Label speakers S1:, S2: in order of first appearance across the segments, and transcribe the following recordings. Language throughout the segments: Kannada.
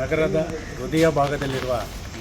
S1: ನಗರದ ಹೃದಯ ಭಾಗದಲ್ಲಿರುವ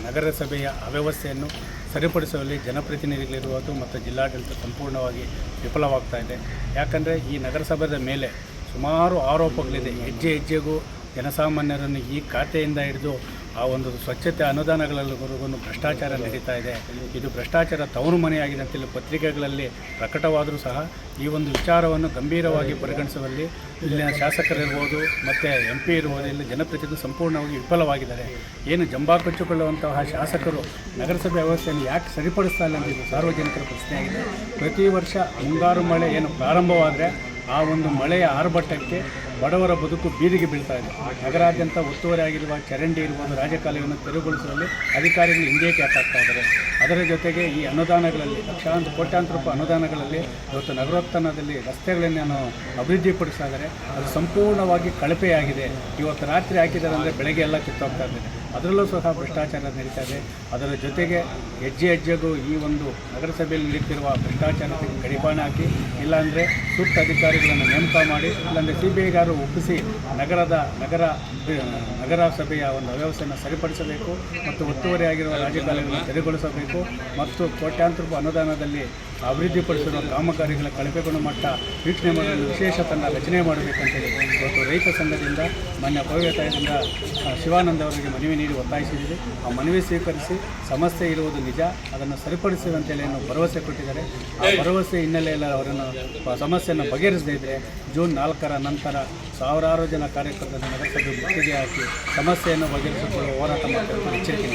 S1: ನಗರಸಭೆಯ ಅವ್ಯವಸ್ಥೆಯನ್ನು ಸರಿಪಡಿಸುವಲ್ಲಿ ಜನಪ್ರತಿನಿಧಿಗಳಿರುವುದು ಮತ್ತು ಜಿಲ್ಲಾಡಳಿತ ಸಂಪೂರ್ಣವಾಗಿ ವಿಫಲವಾಗ್ತಾ ಇದೆ. ಯಾಕಂದರೆ ಈ ನಗರಸಭೆದ ಮೇಲೆ ಸುಮಾರು ಆರೋಪಗಳಿದೆ. ಹೆಜ್ಜೆ ಹೆಜ್ಜೆಗೂ ಜನಸಾಮಾನ್ಯರನ್ನು ಈ ಖಾತೆಯಿಂದ ಹಿಡಿದು ಆ ಒಂದು ಸ್ವಚ್ಛತೆ ಅನುದಾನಗಳವರೆಗೂ ಭ್ರಷ್ಟಾಚಾರ ನಡೀತಾ ಇದೆ. ಇದು ಭ್ರಷ್ಟಾಚಾರ ತವರು ಮನೆಯಾಗಿದೆ ಅಂತೇಳಿ ಪತ್ರಿಕೆಗಳಲ್ಲಿ ಪ್ರಕಟವಾದರೂ ಸಹ ಈ ಒಂದು ವಿಚಾರವನ್ನು ಗಂಭೀರವಾಗಿ ಪರಿಗಣಿಸುವಲ್ಲಿ ಇಲ್ಲಿನ ಶಾಸಕರಿರ್ಬೋದು ಮತ್ತು ಎಂ ಪಿ ಇರ್ಬೋದು, ಇಲ್ಲಿ ಜನಪ್ರತಿನಿಧಿ ಸಂಪೂರ್ಣವಾಗಿ ವಿಫಲವಾಗಿದ್ದಾರೆ. ಏನು ಜಂಬಾ ಕೊಚ್ಚಿಕೊಳ್ಳುವಂತಹ ಶಾಸಕರು ನಗರಸಭೆ ವ್ಯವಸ್ಥೆಯನ್ನು ಯಾಕೆ ಸರಿಪಡಿಸ್ತಾ ಇಲ್ಲ ಅಂತ ಸಾರ್ವಜನಿಕರ ಪ್ರಶ್ನೆಯಾಗಿದೆ. ಪ್ರತಿ ವರ್ಷ ಮುಂಗಾರು ಮಳೆ ಏನು ಪ್ರಾರಂಭವಾದರೆ ಆ ಒಂದು ಮಳೆಯ ಆರ್ಭಟಕ್ಕೆ ಬಡವರ ಬದುಕು ಬೀದಿಗೆ ಬೀಳ್ತಾ ಇದೆ. ನಗರಾದ್ಯಂತ ಒತ್ತುವರಿ ಆಗಿರುವ ಚರಂಡಿ ಇರ್ಬೋದು ರಾಜಕಾಲುವೆಯನ್ನು ತೆರವುಗೊಳಿಸುವಲ್ಲಿ ಅಧಿಕಾರಿಗಳು ಹಿಂದೆ ಹಾಕ್ತಾ ಇದ್ದಾರೆ. ಅದರ ಜೊತೆಗೆ ಈ ಅನುದಾನಗಳಲ್ಲಿ ಲಕ್ಷಾಂತರ, ಕೋಟ್ಯಾಂತರ ರೂಪಾಯಿ ಅನುದಾನಗಳಲ್ಲಿ ಇವತ್ತು ನಗರೋತ್ಥಾನದಲ್ಲಿ ರಸ್ತೆಗಳನ್ನು ಅಭಿವೃದ್ಧಿಪಡಿಸ್ತಾ ಇದ್ದಾರೆ. ಅದು ಸಂಪೂರ್ಣವಾಗಿ ಕಳಪೆಯಾಗಿದೆ. ಇವತ್ತು ರಾತ್ರಿ ಹಾಕಿದ್ದಾರೆ ಅಂದರೆ ಬೆಳಗ್ಗೆ ಎಲ್ಲ ಕಿತ್ತೋಗ್ತಾ ಇದೆ. ಅದರಲ್ಲೂ ಸಹ ಭ್ರಷ್ಟಾಚಾರ ನಡೀತಾ ಇದೆ. ಅದರ ಜೊತೆಗೆ ಹೆಜ್ಜೆ ಹೆಜ್ಜೆಗೂ ಈ ಒಂದು ನಗರಸಭೆಯಲ್ಲಿ ನಡೀತಿರುವ ಭ್ರಷ್ಟಾಚಾರಕ್ಕೆ ಕಡಿವಾಣ ಹಾಕಿ, ಇಲ್ಲಾಂದರೆ ಸೂಕ್ತ ಅಧಿಕಾರಿಗಳನ್ನು ನೇಮಕ ಮಾಡಿ, ಇಲ್ಲಾಂದರೆ ಸಿ ಬಿ ಐಗಾರು ಒಪ್ಪಿಸಿ ನಗರದ ನಗರ ನಗರಸಭೆಯ ಒಂದು ವ್ಯವಸ್ಥೆಯನ್ನು ಸರಿಪಡಿಸಬೇಕು ಮತ್ತು ಒತ್ತುವರಿಯಾಗಿರುವ ರಾಜಕಾಲುವೆಗಳನ್ನು ತೆರವುಗೊಳಿಸಬೇಕು ಮತ್ತು ಕೋಟ್ಯಾಂತರ ರೂಪಾಯಿ ಅನುದಾನದಲ್ಲಿ ಅಭಿವೃದ್ಧಿಪಡಿಸಿರುವ ಕಾಮಗಾರಿಗಳ ಕಳಪೆ ಗುಣಮಟ್ಟ ವೀಕ್ಷಣೆ ಮಾಡಲು ವಿಶೇಷ ತಂಡ ರಚನೆ ಮಾಡಬೇಕಂತೇಳಿ ಇವತ್ತು ರೈತ ಸಂಘದಿಂದ ಮಾನ್ಯ ಪೌರತಾಯದಿಂದ ಶಿವಾನಂದ ಅವರಿಗೆ ಮನವಿ ನೀಡಿ ಒತ್ತಾಯಿಸಿದ್ದೀವಿ. ಆ ಮನವಿ ಸ್ವೀಕರಿಸಿ ಸಮಸ್ಯೆ ಇರುವುದು ನಿಜ, ಅದನ್ನು ಸರಿಪಡಿಸುವಂತೇಳಿ ಭರವಸೆ ಕೊಟ್ಟಿದ್ದಾರೆ. ಆ ಭರವಸೆ ಹಿನ್ನೆಲೆಯಲ್ಲಿ ಅವರನ್ನು ಸಮಸ್ಯೆಯನ್ನು ಬಗೆಹರಿಸದೇ ಇದ್ದರೆ ಜೂನ್ ನಾಲ್ಕರ ನಂತರ ಸಾವಿರಾರು ಜನ ಕಾರ್ಯಕರ್ತರನ್ನು ನಗರಸಭೆ ಮುತ್ತಿಗೆ ಹಾಕಿ ಸಮಸ್ಯೆಯನ್ನು ಬಗೆಹರಿಸಿಕೊಳ್ಳುವ ಹೋರಾಟ ಮಾಡಬೇಕು ಎಚ್ಚರಿಕೆ